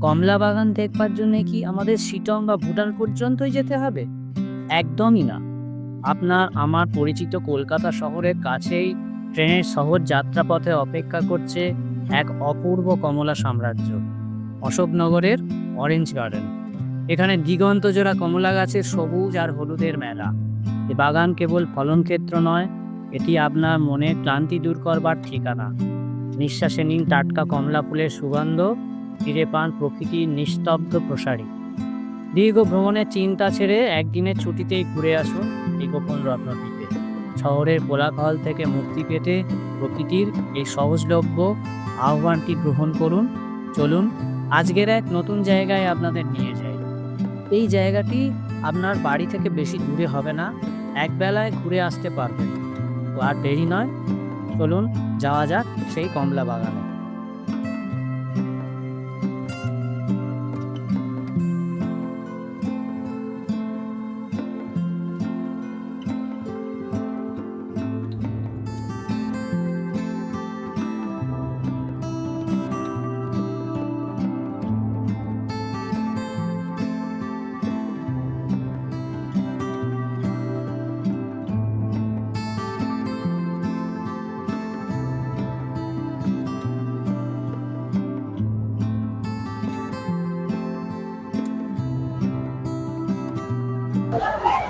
কমলা বাগান দেখবার জন্য কি আমাদের শিটং বা ভুটান পর্যন্তই যেতে হবে? একদমই না। আপনার আমার পরিচিত কলকাতা শহরের কাছেই ট্রেনের সহজ যাত্রাপথে অপেক্ষা করছে এক অপূর্ব কমলা সাম্রাজ্য, অশোকনগরের অরেঞ্জ গার্ডেন। এখানে দিগন্ত জোড়া কমলা গাছের সবুজ আর হলুদের মেলা। এ বাগান কেবল ফলন ক্ষেত্র নয়, এটি আপনার মনের ক্লান্তি দূর করবার ঠিকানা। নিঃশ্বাসে নিন টাটকা কমলা ফুলের সুগন্ধ ফিরে পান প্রকৃতির নিস্তব্ধ প্রসারী। দীর্ঘ ভ্রমণের চিন্তা ছেড়ে একদিনের ছুটিতেই ঘুরে আসুন এই গোপন রত্নদ্বীপে শহরের কোলাহল থেকে মুক্তি পেতে প্রকৃতির এই সহজলভ্য আহ্বানটি গ্রহণ করুন। চলুন, আজকের এক নতুন জায়গায় আপনাদের নিয়ে যাই। এই জায়গাটি আপনার বাড়ি থেকে বেশি দূরে হবে না, এক বেলায় ঘুরে আসতে পারবেন। আর দেরি নয়, চলুন, যাওয়া যাক সেই কমলা বাগানে।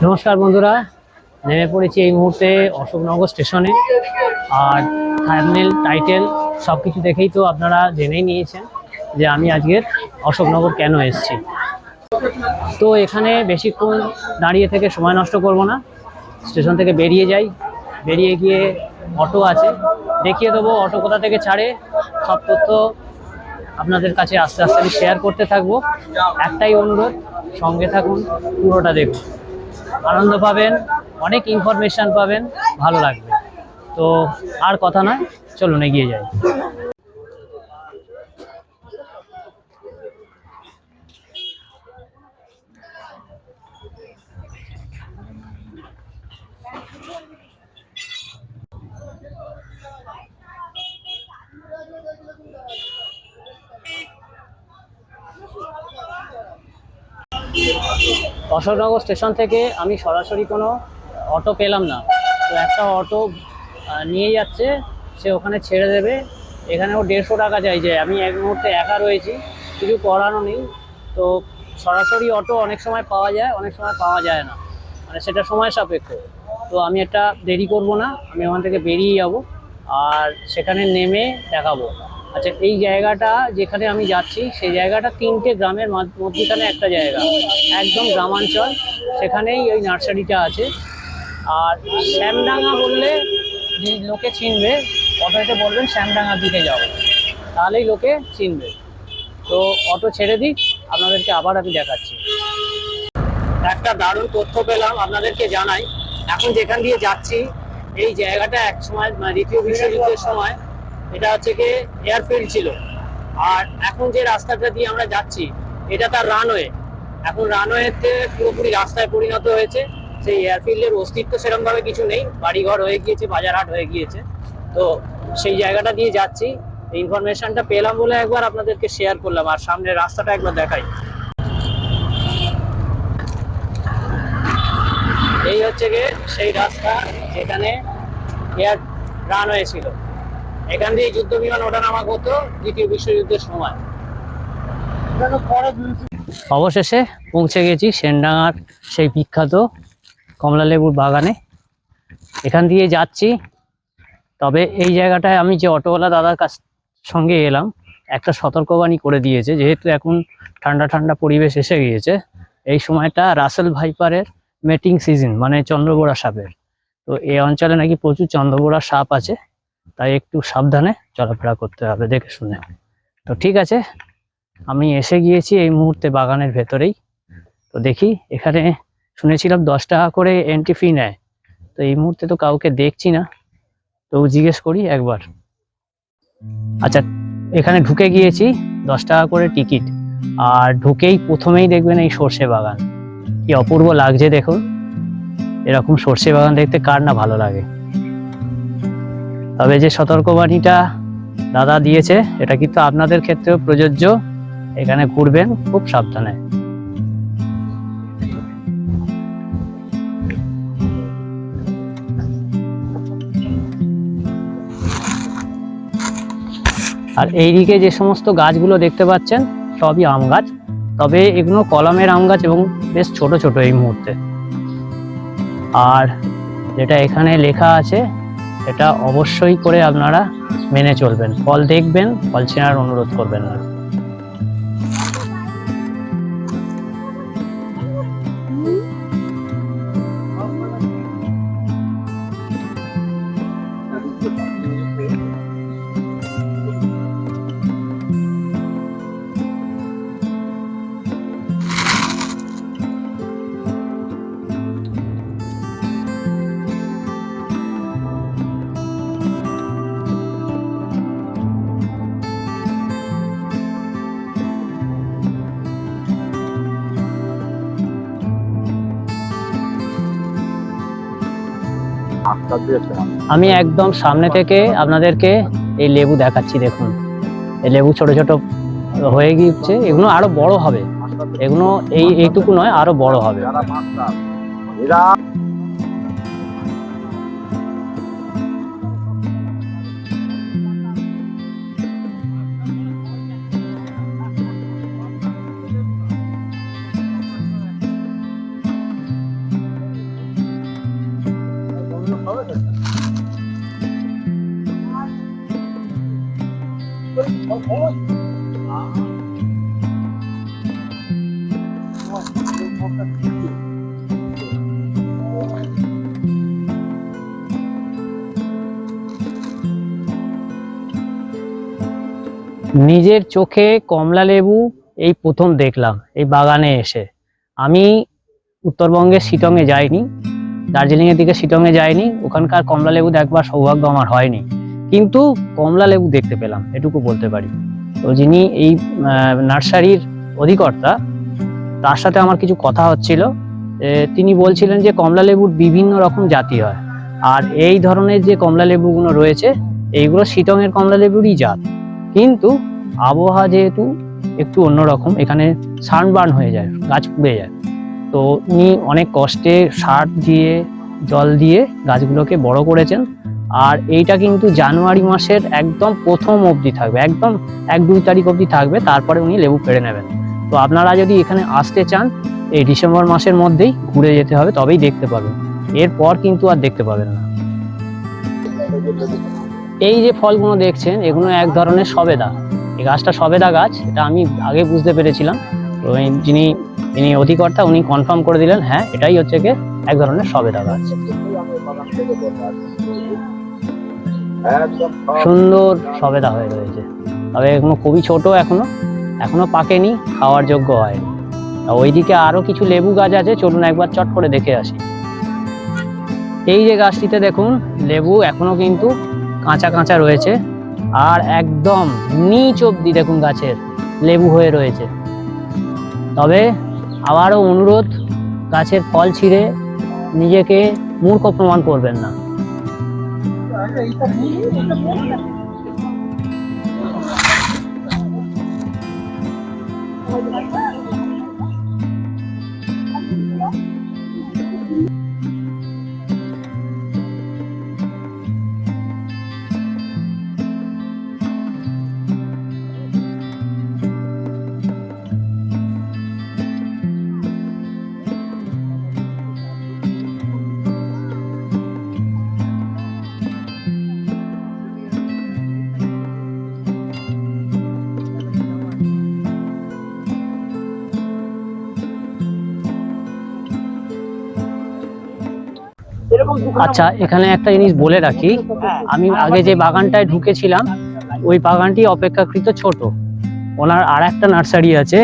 নমস্কার বন্ধুরা, নেমে পড়েছি এই মুহূর্তে অশোকনগর স্টেশনে। আর থার্মেল টাইটেল সব কিছু দেখেই তো আপনারা জেনেই নিয়েছেন যে আমি আজকের অশোকনগর কেন এসেছি। তো এখানে বেশিক্ষণ দাঁড়িয়ে থেকে সময় নষ্ট করব না। স্টেশন থেকে বেরিয়ে যাই। বেরিয়ে গিয়ে অটো আছে। দেখিয়ে দেবো অটো কোথা থেকে ছাড়ে। সব তথ্য আপনাদের কাছে আস্তে আস্তে আমি শেয়ার করতে থাকব। একটাই অনুরোধ, সঙ্গে থাকুন, পুরোটা দেখুন। আনন্দ পাবেন অনেক ইনফরমেশান পাবেন ভালো লাগবে। তো আর কথা নয় চলুন এগিয়ে যাই। অশোকনগর স্টেশন থেকে আমি সরাসরি কোনো অটো পেলাম না। তো একটা অটো নিয়ে যাচ্ছে, সে ওখানে ছেড়ে দেবে। এখানেও দেড়শো টাকা চাইছে আমি এক মুহূর্তে একা রয়েছি, কিছু করানো নেই। তো সরাসরি অটো অনেক সময় পাওয়া যায়, অনেক সময় পাওয়া যায় না। মানে সেটা সময় সাপেক্ষ। তো আমি একটা দেরি করব না, আমি ওখান থেকে বেরিয়ে যাব, আর সেখানে নেমে দেখাবো। আচ্ছা এই জায়গাটা যেখানে আমি যাচ্ছি, সেই জায়গাটা তিনটে গ্রামের মধ্যিখানে একটা জায়গা। একদম গ্রামাঞ্চল। সেখানেই ওই নার্সারিটা আছে। আর শ্যামডাঙ্গা বললে লোকে চিনবে, অটোতে বলবেন শ্যামডাঙ্গার দিকে যাও। তাহলেই লোকে চিনবে। তো অটো ছেড়ে দিক, আপনাদেরকে আবার আমি দেখাচ্ছি। একটা দারুণ তথ্য পেলাম, আপনাদেরকে জানাই। এখন যেখান দিয়ে যাচ্ছি, এই জায়গাটা এক সময় মানে দ্বিতীয় বিশ্বযুদ্ধের সময় এটা হচ্ছে কি এয়ারফিল্ড ছিল। আর এখন যে রাস্তাটা দিয়ে আমরা যাচ্ছি, এটা তার রানওয়ে এখন রানওয়েতে পুরোপুরি রাস্তায় পরিণত হয়েছে। সেই এয়ারফিল্ডের অস্তিত্ব সেরকম ভাবে কিছু নেই। বাড়িঘর হয়ে গিয়েছে, বাজারহাট হয়ে গিয়েছে। তো সেই জায়গাটা দিয়ে যাচ্ছি। ইনফরমেশনটা পেলাম বলে একবার আপনাদেরকে শেয়ার করলাম। আর সামনে রাস্তাটা একবার দেখাই। এই হচ্ছে গিয়ে সেই রাস্তা যেখানে এয়ার রানওয়ে ছিল। এখান দিয়ে যুদ্ধ বিমান ওঠানামা করতো দ্বিতীয় বিশ্বযুদ্ধের সময়। অবশেষে পৌঁছে গেছি সেনডাঙ্গার সেই বিখ্যাত কমলালেবুর বাগানে। এখান দিয়ে যাচ্ছি। তবে এই জায়গাটায় আমি যে অটোওয়ালা দাদার কাছ সঙ্গে এলাম, একটা সতর্কবাণী করে দিয়েছে, যেহেতু এখন ঠান্ডা ঠান্ডা পরিবেশ এসে গিয়েছে। এই সময়টা রাসেল ভাইপারের মেটিং সিজন মানে চন্দ্রবোড়া সাপের। তো এই অঞ্চলে নাকি প্রচুর চন্দ্রবোড়া সাপ আছে। তাই একটু সাবধানে চলাফেরা করতে হবে, দেখে শুনে। তো ঠিক আছে, আমি এসে গিয়েছি এই মুহূর্তে বাগানের ভেতরেই। তো দেখি, এখানে শুনেছিলাম দশ টাকা করে এন্ট্রি ফি নেয়। তো এই মুহূর্তে তো কাউকে দেখছি না, তো জিজ্ঞেস করি একবার। আচ্ছা এখানে ঢুকে গিয়েছি, দশ টাকা করে টিকিট আর ঢুকেই প্রথমেই দেখবেন এই সর্ষে বাগান। কি অপূর্ব লাগছে দেখুন। এরকম সর্ষে বাগান দেখতে কার না ভালো লাগে। তবে যে সতর্কবাণীটা দাদা দিয়েছে, এটা কিন্তু আপনাদের ক্ষেত্রেও প্রযোজ্য। এখানে ঘুরবেন, খুব সাবধানে। আর এইদিকে যে সমস্ত গাছগুলো দেখতে পাচ্ছেন, সবই আম গাছ। তবে এগুলো কলমের আম গাছ এবং বেশ ছোট ছোট এই মুহূর্তে। আর যেটা এখানে লেখা আছে এটা অবশ্যই করে আপনারা মেনে চলবেন। ফল দেখবেন ফল চেনার অনুরোধ করবেন না। আমি একদম সামনে থেকে আপনাদেরকে এই লেবু দেখাচ্ছি, দেখুন। এই লেবু ছোট ছোট হয়ে গিয়েছে, এগুলো আরও বড় হবে। এগুলো এই এইটুকু নয়, আরও বড় হবে। এরা নিজের চোখে কমলা লেবু এই প্রথম দেখলাম, এই বাগানে এসে। আমি উত্তরবঙ্গের শিটংয়ে যাইনি দার্জিলিং এর দিকে শিটংয়ে যাইনি, ওখানকার কমলা লেবু দেখবার সৌভাগ্য আমার হয়নি। কিন্তু কমলা লেবু দেখতে পেলাম, এটুকু বলতে পারি। তো যিনি এই নার্সারির অধিকর্তা, তার সাথে আমার কিছু কথা হচ্ছিল। তিনি বলছিলেন যে কমলা লেবুর বিভিন্ন রকম জাতি হয়। আর এই ধরনের যে কমলা লেবুগুলো রয়েছে, এইগুলো শিটংয়ের কমলা লেবুরই জাত। কিন্তু আবহাওয়া যেহেতু একটু অন্যরকম, এখানে সানবার্ন হয়ে যায়, গাছ পুড়ে যায়। তো উনি অনেক কষ্টে সার দিয়ে, জল দিয়ে গাছগুলোকে বড় করেছেন। আর এইটা কিন্তু জানুয়ারি মাসের একদম প্রথম অবধি থাকবে, একদম এক দুই তারিখ অবধি থাকবে, তারপরে উনি লেবু পেড়ে নেবেন। তো আপনারা যদি এখানে আসতে চান, এই ডিসেম্বর মাসের মধ্যেই ঘুরে যেতে হবে, তবেই দেখতে পাবেন। এরপর কিন্তু আর দেখতে পাবেন না। এই যে ফলগুলো দেখছেন, এগুলো এক ধরনের সবেদা। এই গাছটা সবেদা গাছ, এটা আমি আগে বুঝতে পেরেছিলাম। তো যিনি যিনি অধিকর্তা, উনি কনফার্ম করে দিলেন হ্যাঁ এটাই হচ্ছে কি এক ধরনের সবেদা গাছ। সুন্দর সবেদা হয়ে রয়েছে। তবে এগুলো খুবই ছোট এখনও। এখনও পাকেনি, খাওয়ার যোগ্য হয় ওইদিকে আরও কিছু লেবু গাছ আছে, চলুন একবার চট করে দেখে আসি। এই যে গাছটিতে দেখুন, লেবু এখনও কিন্তু কাঁচা কাঁচা রয়েছে। আর একদম নিচ অব্দি দেখুন গাছের লেবু হয়ে রয়েছে। তবে আবারও অনুরোধ, গাছের ফল ছিঁড়ে নিজেকে মূর্খ প্রমাণ করবেন না। 儿子一个美女，怎么怎。আচ্ছা এখানে একটা জিনিস বলে রাখি। আমি আগে যে বাগানটায় ঢুকেছিলাম, ওই বাগানটি অপেক্ষাকৃত ছোট। ওনার আর একটা নার্সারি আছে,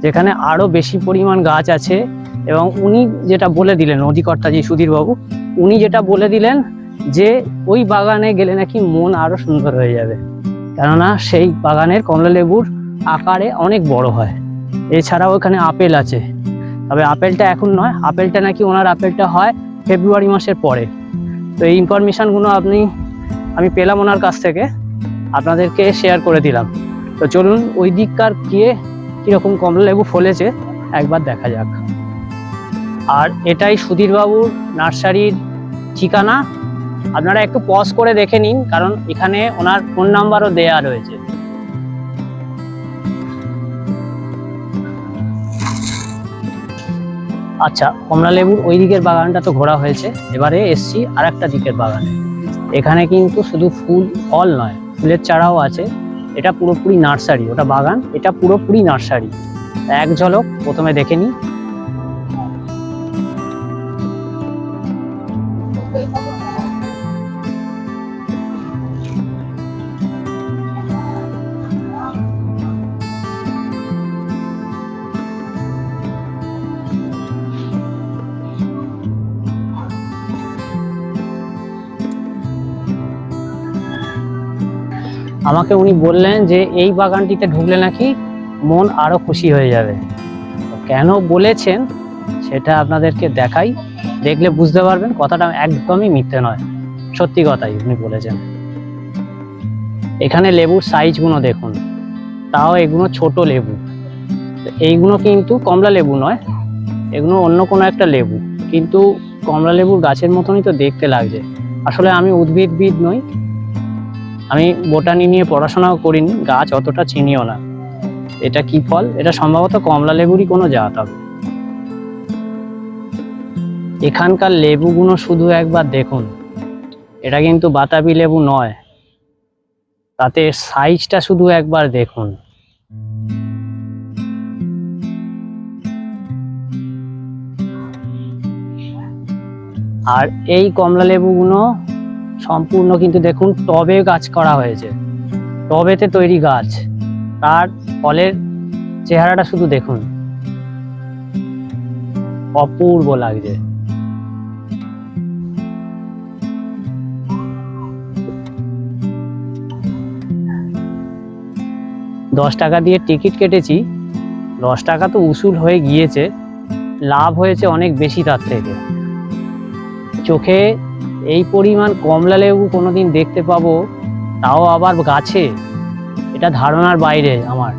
যেখানে আরও বেশি পরিমাণ গাছ আছে এবং উনি যেটা বলে দিলেন অধিকর্তা যে সুধীরবাবু, উনি যেটা বলে দিলেন যে ওই বাগানে গেলে নাকি মন আরও সুন্দর হয়ে যাবে। কেননা সেই বাগানের কমলালেবুর আকারে অনেক বড় হয়। এছাড়াও এখানে আপেল আছে। তবে আপেলটা এখন নয়, আপেলটা নাকি ওনার আপেলটা হয় ফেব্রুয়ারি মাসের পরে। তো এই ইনফরমেশনগুলো আপনি, আমি পেলাম ওনার কাছ থেকে, আপনাদেরকে শেয়ার করে দিলাম। তো চলুন, ওই দিককার গিয়ে কীরকম কমলা লেবু ফলেছে, একবার দেখা যাক। আর এটাই সুধীরবাবুর নার্সারির ঠিকানা। আপনারা একটু পজ করে দেখে নিন, কারণ এখানে ওনার ফোন নাম্বারও দেয়া রয়েছে। আচ্ছা কমলা লেবুর ওই দিকের বাগানটা তো ঘোরা হয়েছে। এবারে এসছি আর একটা দিকের বাগানে। এখানে কিন্তু শুধু ফুল, ফল নয়, ফুলের চারাও আছে। এটা পুরোপুরি নার্সারি, ওটা বাগান, এটা পুরোপুরি নার্সারি। এক ঝলক, প্রথমে দেখে নিই। আমাকে উনি বললেন যে, এই বাগানটিতে ঢুকলে নাকি মন আরও খুশি হয়ে যাবে। কেন বলেছেন সেটা আপনাদেরকে দেখাই। দেখলে বুঝতে পারবেন, কথাটা একদমই মিথ্যে নয়। সত্যি কথাই উনি বলেছেন। এখানে লেবুর সাইজগুলো দেখুন। তাও এগুলো ছোট লেবু। এইগুলো কিন্তু কমলা লেবু নয়, এগুলো অন্য কোনো একটা লেবু। কিন্তু কমলা লেবুর গাছের মতনই তো দেখতে লাগছে। আসলে আমি উদ্ভিদবিদ নই আমি বোটানি নিয়ে পড়াশোনাও করিনি, গাছ অতটা চিনিও না। এটা কি ফল? এটা সম্ভবত কমলা লেবুরই কোনো জাত হবে। এখানকার লেবুগুলো শুধু একবার দেখুন। এটা কিন্তু বাতাবি লেবু নয়। তাতে সাইজটা শুধু একবার দেখুন। আর এই কমলা লেবুগুলো সম্পূর্ণ কিন্তু দেখুন টবে গাছ করা হয়েছে। টবেতে তৈরি গাছ। তার ফলের চেহারাটা শুধু দেখুন। অপূর্ব লাগছে। দশ টাকা দিয়ে টিকিট কেটেছি। দশ টাকা তো উসুল হয়ে গিয়েছে। লাভ হয়েছে অনেক বেশি তার থেকে। চোখে এই পরিমাণ কমলা লেবু কোনোদিন দেখতে পাবো, তাও আবার গাছে? এটা ধারণার বাইরে আমার।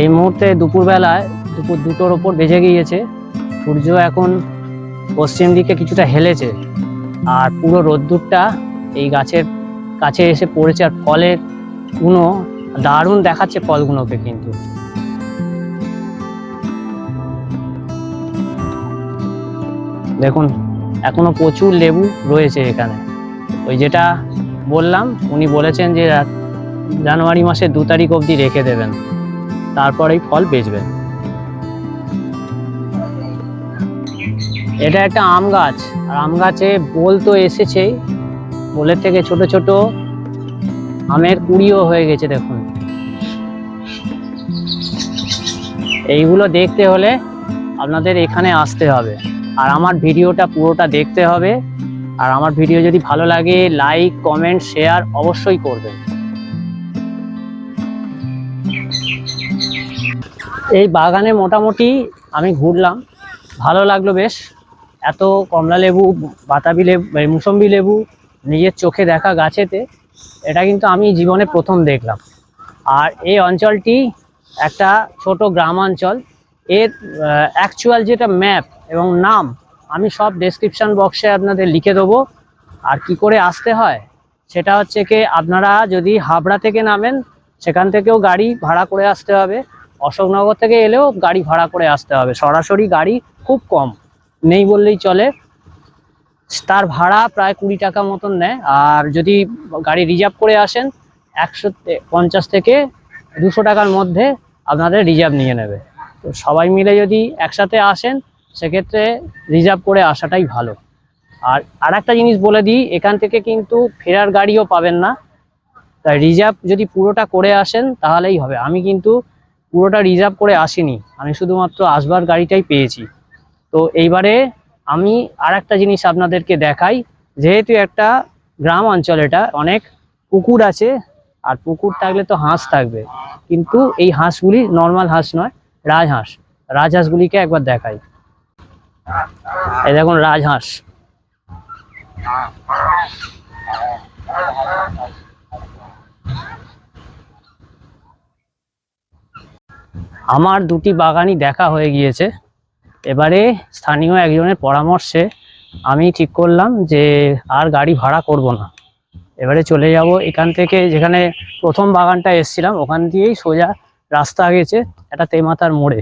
এই মুহূর্তে দুপুরবেলায় দুপুর দুটোর ওপর বেজে গিয়েছে। সূর্য এখন পশ্চিম দিকে কিছুটা হেলেছে, আর পুরো রোদ্দুরটা এই গাছের কাছে এসে পড়েছে, আর ফলেরগুলো দারুণ দেখাচ্ছে ফলগুলোকে কিন্তু। দেখুন, এখনও প্রচুর লেবু রয়েছে এখানে। ওই যেটা বললাম, উনি বলেছেন যে জানুয়ারি মাসের দু তারিখ অবধি রেখে দেবেন। তারপরেই ফল বেচবেন। এটা একটা আম গাছ। আর আম গাছে বোল তো এসেছেই। বোলের থেকে ছোট ছোট আমের কুড়িও হয়ে গেছে, দেখুন। এইগুলো দেখতে হলে আপনাদের এখানে আসতে হবে। আর আমার ভিডিওটা পুরোটা দেখতে হবে। আর আমার ভিডিও যদি ভালো লাগে লাইক কমেন্ট শেয়ার অবশ্যই করবেন। এই বাগানে মোটামুটি আমি ঘুরলাম। ভালো লাগল বেশ। এত কমলা লেবু, বাতাবি লেবু মুসম্বি লেবু নিজের চোখে দেখা গাছেতে, এটা কিন্তু আমি জীবনে প্রথম দেখলাম। আর এই অঞ্চলটি একটা ছোট গ্রামাঞ্চল। এর অ্যাকচুয়াল যেটা ম্যাপ এবং নাম, আমি সব ডেসক্রিপশন বক্সে আপনাদের লিখে দেবো। আর কি করে আসতে হয়, সেটা হচ্ছে কি আপনারা যদি হাবড়া থেকে নামেন, সেখান থেকেও গাড়ি ভাড়া করে আসতে হবে। অশোকনগর থেকে এলেও গাড়ি ভাড়া করে আসতে হবে। সরাসরি গাড়ি খুব কম, নেই বললেই চলে। তার ভাড়া প্রায় কুড়ি টাকা মতন নেয়। আর যদি গাড়ি রিজার্ভ করে আসেন, একশো পঞ্চাশ থেকে দুশো টাকার মধ্যে আপনাদের রিজার্ভ নিয়ে নেবে। তো সবাই মিলে যদি একসাথে আসেন, সেক্ষেত্রে রিজার্ভ করে আসাটাই ভালো। আর আর একটা জিনিস বলে দিই, এখান থেকে কিন্তু ফেরার গাড়িও পাবেন না। তাই রিজার্ভ যদি পুরোটা করে আসেন, তাহলেই হবে। আমি কিন্তু পুরোটা রিজার্ভ করে আসিনি। আমি শুধুমাত্র আসবার গাড়িটাই পেয়েছি। তো এইবারে আমি আর একটা জিনিস আপনাদেরকে দেখাই। যেহেতু একটা গ্রাম অঞ্চল এটা, অনেক পুকুর আছে আর পুকুর থাকলে তো হাঁস থাকবে। কিন্তু এই হাঁসগুলি নর্মাল হাঁস নয়, রাজহাঁস। রাজহাঁসগুলিকে একবার দেখাই। এই দেখুন রাজহাঁস। আমার দুটি বাগানই দেখা হয়ে গিয়েছে। এবারে স্থানীয় একজনের পরামর্শে আমি ঠিক করলাম যে আর গাড়ি ভাড়া করব না। এবারে চলে যাব এখান থেকে যেখানে প্রথম বাগানটা এসছিলাম, ওখান দিয়েই সোজা রাস্তা গেছে একটা তেমাতার মোড়ে।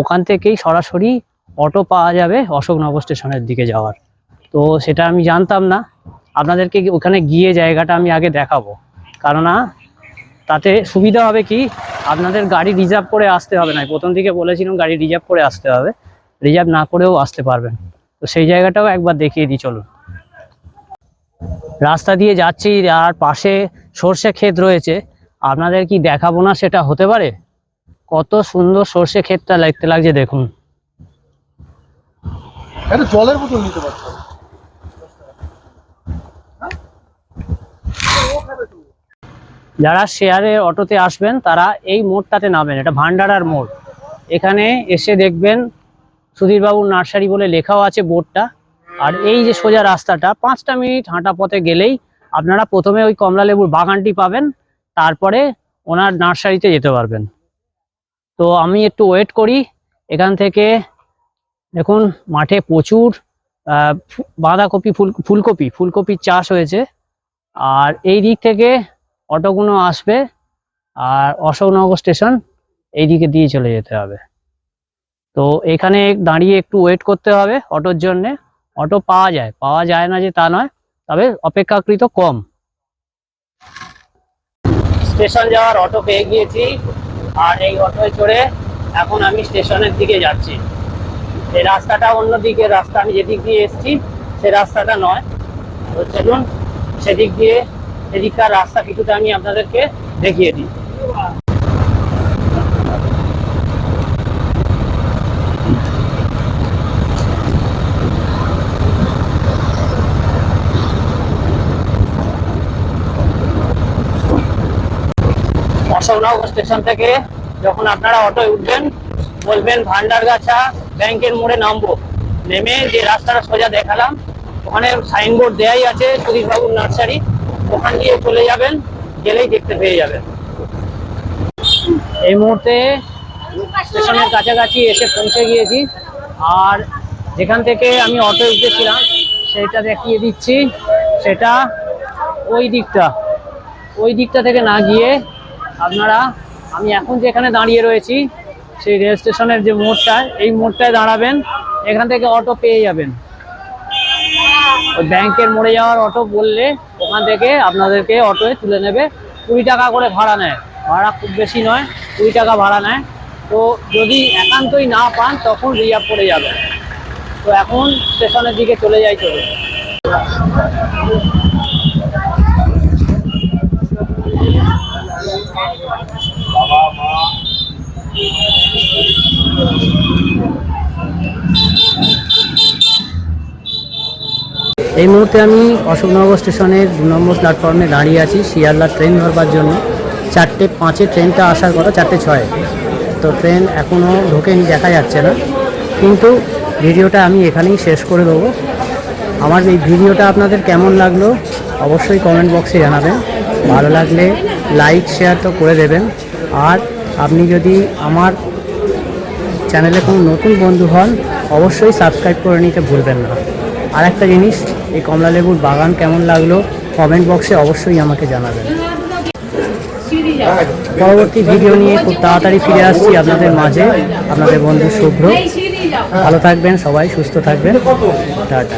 ওখান থেকেই সরাসরি অটো পাওয়া যাবে অশোকনগর স্টেশনের দিকে যাওয়ার। তো সেটা আমি জানতাম না। আপনাদেরকে ওখানে গিয়ে জায়গাটা আমি আগে দেখাবো। কেননা তাতে সুবিধা হবে কি, আপনাদের গাড়ি রিজার্ভ করে আসতে হবে না। প্রথম দিকে বলেছিলাম গাড়ি রিজার্ভ করে আসতে হবে। রিজার্ভ না করেও আসতে পারবেন। তো সেই জায়গাটাও একবার দেখিয়ে দিই, চলুন। রাস্তা দিয়ে যাচ্ছি আর পাশে সর্ষে ক্ষেত রয়েছে। আপনাদের কি দেখাবো না সেটা হতে পারে? কত সুন্দর সর্ষে ক্ষেতটা লাগতে লাগছে দেখুন। জলের বোতল নিতে পারছ? যারা শেয়ারে অটোতে আসবেন তারা এই মোড়টাতে নামেন। এটা ভান্ডারার মোড়। এখানে এসে দেখবেন সুধীরবাবুর নার্সারি বলে লেখাও আছে বোর্ডটা। আর এই যে সোজা রাস্তাটা, পাঁচটা মিনিট হাঁটা পথে গেলেই আপনারা প্রথমে ওই কমলা লেবুর বাগানটি পাবেন, তারপরে ওনার নার্সারিতে যেতে পারবেন। তো আমি একটু ওয়েট করি, এখান থেকে দেখুন মাঠে প্রচুর বাঁধাকপি, ফুল, ফুলকপি, ফুলকপির চাষ হয়েছে। আর এই দিক থেকে অটোগুলো আসবে, আর অশোকনগর স্টেশন এই দিকে দিয়ে চলে যেতে হবে। তো এখানে দাঁড়িয়ে একটু ওয়েট করতে হবে অটোর জন্য। অটো পাওয়া যায়। পাওয়া যায় না যে তা নয়, তবে অপেক্ষাকৃত কম। স্টেশন যাওয়ার অটো পেয়ে গিয়েছি, আর এই অটোয় চড়ে এখন আমি স্টেশনের দিকে যাচ্ছি। এই রাস্তাটা অন্যদিকে, রাস্তা আমি যেদিক দিয়ে এসেছি, সে রাস্তাটা নয়। তো চলুন, সেদিক দিয়ে এদিককার রাস্তা কিছুটা আমি আপনাদেরকে দেখিয়ে দিই। অশোকনগর স্টেশন থেকে যখন আপনারা অটোয় উঠবেন, বলবেন ভান্ডারগাছা ব্যাংকের মোড়ে নামবো। নেমে যে রাস্তাটা সোজা দেখালাম, ওখানে সাইনবোর্ড দেয়াই আছে সুদীপবাবুর নার্সারি। ওখান দিয়ে চলে যাবেন, গেলেই দেখতে পেয়ে যাবেন। এই মুহূর্তে স্টেশনের কাছাকাছি এসে পৌঁছে গিয়েছি। আর যেখান থেকে আমি অটো উঠেছিলাম, সেটা দেখিয়ে দিচ্ছি। সেটা ওই দিকটা। ওই দিকটা থেকে না গিয়ে আপনারা, আমি এখন যেখানে দাঁড়িয়ে রয়েছি, সেই রেল স্টেশনের যে মোড়টা এই মোড়টায় দাঁড়াবেন, এখান থেকে অটো পেয়ে যাবেন। ওই ব্যাংকের মোড়ে যাওয়ার অটো বললে ওখান থেকে আপনাদেরকে অটোয় তুলে নেবে। কুড়ি টাকা করে ভাড়া নেয়। ভাড়া খুব বেশি নয়, কুড়ি টাকা ভাড়া নেয়। তো যদি একান্তই না পান, তখন রিজার্ভ করে যাবেন। তো এখন স্টেশনের দিকে চলে যাই চলে এই মুহূর্তে আমি অশোকনগর স্টেশনের দু নম্বর প্ল্যাটফর্মে দাঁড়িয়ে আছি, শিয়ালদা ট্রেন ধরবার জন্য। চারটে পাঁচে ট্রেনটা আসার কথা, চারটে ছয়ে। তো ট্রেন এখনও ঢোকেনি, দেখা যাচ্ছে না। কিন্তু ভিডিওটা আমি এখানেই শেষ করে দেবো। আমার এই ভিডিওটা আপনাদের কেমন লাগল অবশ্যই কমেন্ট বক্সে জানাবেন। ভালো লাগলে লাইক, শেয়ার তো করে দেবেন। আর আপনি যদি আমার চ্যানেলে কোনো নতুন বন্ধু হন, অবশ্যই সাবস্ক্রাইব করে নিতে ভুলবেন না। আর একটা জিনিস, এই কমলা লেবুর বাগান কেমন লাগল কমেন্ট বক্সে অবশ্যই আমাকে জানাবেন। পরবর্তী ভিডিও নিয়ে খুব তাড়াতাড়ি ফিরে আসছি আপনাদের মাঝে। আপনাদের বন্ধু শুভ্র। ভালো থাকবেন সবাই, সুস্থ থাকবেন। টাটা।